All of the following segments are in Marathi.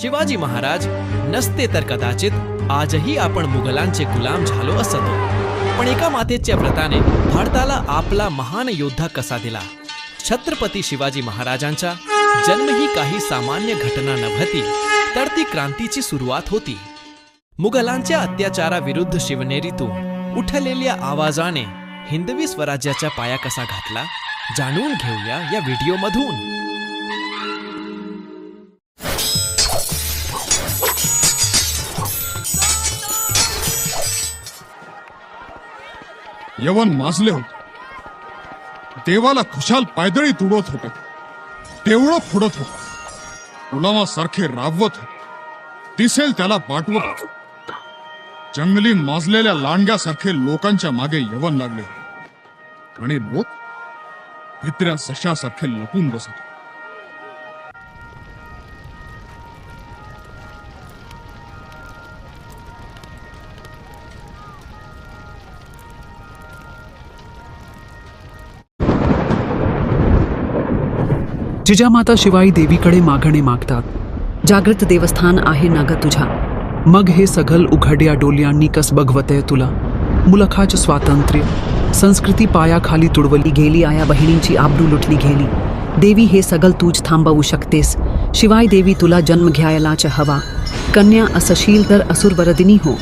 शिवाजी महाराज नसते तर कदाचित आजही आपण मुघलांचे गुलाम झालो असतो. पण एका मातेच्या व्रताने भारताला आपला महान योद्धा कसा दिला? छत्रपती शिवाजी महाराजांचा जन्म ही काही सामान्य घटना नव्हती तर ती क्रांतीची सुरुवात होती. मुघलांच्या अत्याचाराविरुद्ध शिवनेरीतून उठलेल्या आवाजाने हिंदवी स्वराज्याचा पाया कसा घातला? जाणून घेऊया या व्हिडिओमधून. यवन माजले होते. देवाला खुशाल पायदळी तुडवत होते. तेवढं फोडत होत. गुलामासारखे राबवत होते. दिसेल त्याला पाठवत जंगली माजलेल्या लांडग्यासारखे लोकांच्या मागे यवन लागले आणि लोक भित्र्या सशासारखे लपून बसत जिजामाता शिवाई देवीकडे मागणे मागतात. जागृत देवस्थान आहे ना ग तुझ्या मग हे सगल उघड्या डोल्यांनी कस बघवतय तुला? मुलखाच स्वातंत्र्य. संस्कृती पायाखाली तुडवली गेली आया बहिणींची आबरू लुटली गेली. देवी हे सगल तूच थांबवू शकतेस. शिवाय देवी तुला जन्म घ्यायलाच हवा. कन्या असशील तर असुरवरदिनी हो.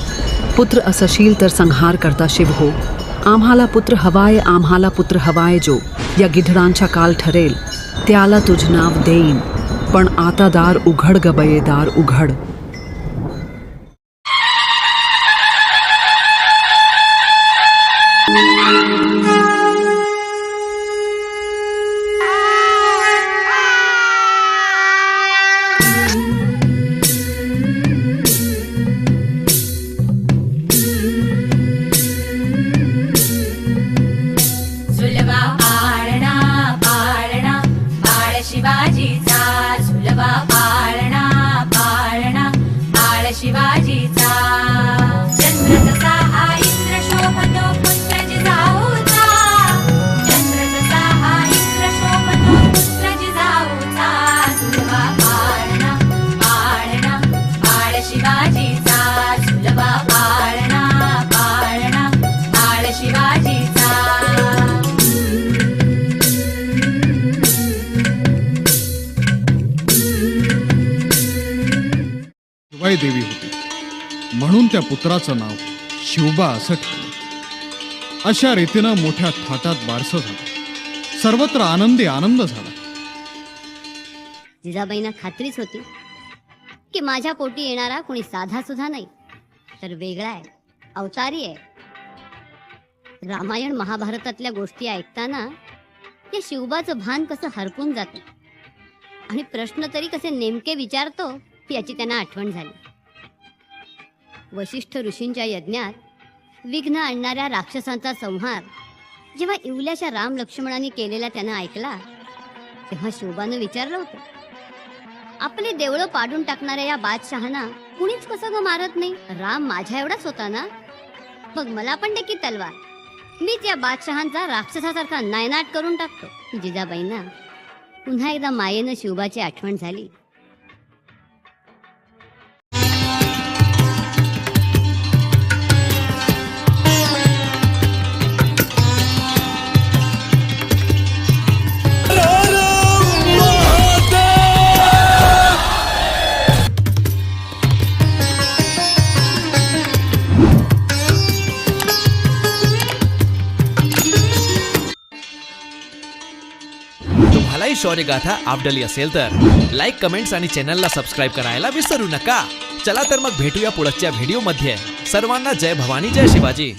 पुत्र असशील तर संहार करता शिव हो. आम्हाला पुत्र हवाय आम्हाला पुत्र हवाय जो. या गिधडांचा काल ठरेल. त्याला तुझ नाव देईन पण आता दार उघड गबये दार उघड शिवाजीचा झुलवा शिवाई देवी होती. म्हणून त्या पुत्राचं नाव शिवबा असं ठेवलं अशा रीतीनं मोठ्या थाटात बारसं झालं. सर्वत्र आनंदी आनंद झाला. जिजाबाईंना खात्रीच होती की माझ्या पोटी येणारा कोणी साधा सुद्धा नाही. तर वेगळा आहे अवतारी आहे. रामायण महाभारतातल्या गोष्टी ऐकताना ते शिवबाचं भान कसं हरपून जातं? आणि प्रश्न तरी कसे नेमके विचारतो? याची त्यांना आठवण झाली. वशिष्ठ ऋषींच्या यज्ञात विघ्न आणणाऱ्या राक्षसांचा संहार जेव्हा इवल्याच्या राम लक्ष्मणाने केलेला त्यांना ऐकला तेव्हा शोभानं विचारलं होतं. आपले देवळं पाडून टाकणाऱ्या या बादशहाना कुणीच कसं ग मारत नाही? राम माझ्या एवढाच होता ना? मग मला पण देखील तलवार. मीच या बादशहांचा राक्षसासारखा नायनाट करून टाकतो जिजाबाईंना. पुन्हा एकदा मायेनं शिवबाची आठवण झाली. तुम्हालाही शौर्य गाथा आवडली असेल तर लाईक कमेंट्स आणि चॅनलला सबस्क्राईब करायला विसरू नका. चला तर मग भेटूया पुढच्या व्हिडिओमध्ये सर्वांना जय भवानी जय शिवाजी.